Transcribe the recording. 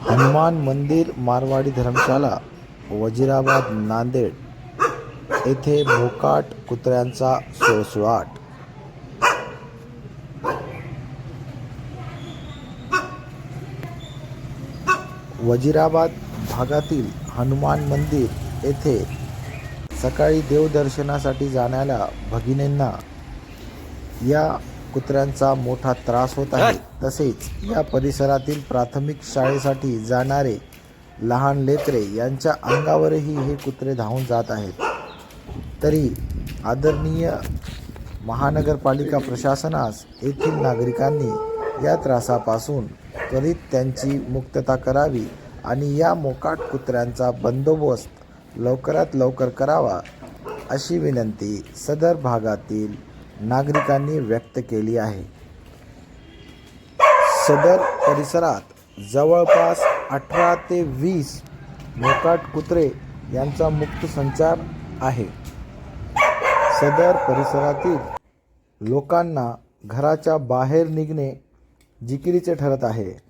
हनुमान मंदिर मारवाडी धर्मशाला वजिराबाद नांदेड येथे भोकाट कुत्र्यांचा सुळसुळाट वजिराबाद भागातील हनुमान मंदिर येथे सकाळी देवदर्शनासाठी जाणाऱ्या भगिनींना या कुत्र्यांचा मोठा त्रास होत आहे. तसेच या परिसरातील प्राथमिक शाळेसाठी जाणारे लहान लेकरे यांच्या अंगावरही हे कुत्रे धावून जात आहेत. तरी आदरणीय महानगरपालिका प्रशासनास येथील नागरिकांनी या त्रासापासून त्वरित त्यांची मुक्तता करावी आणि या मोकाट कुत्र्यांचा बंदोबस्त लवकरात लवकर करावा अशी विनंती सदर भागातील नागरिकांनी व्यक्त केली आहे. सदर परिसरात जवळपास अठरा ते वीस मोकाट कुत्रे यांचा मुक्त संचार आहे. सदर परिसरातील लोकांना घराच्या बाहेर निघणे जिकिरीचे ठरत आहे.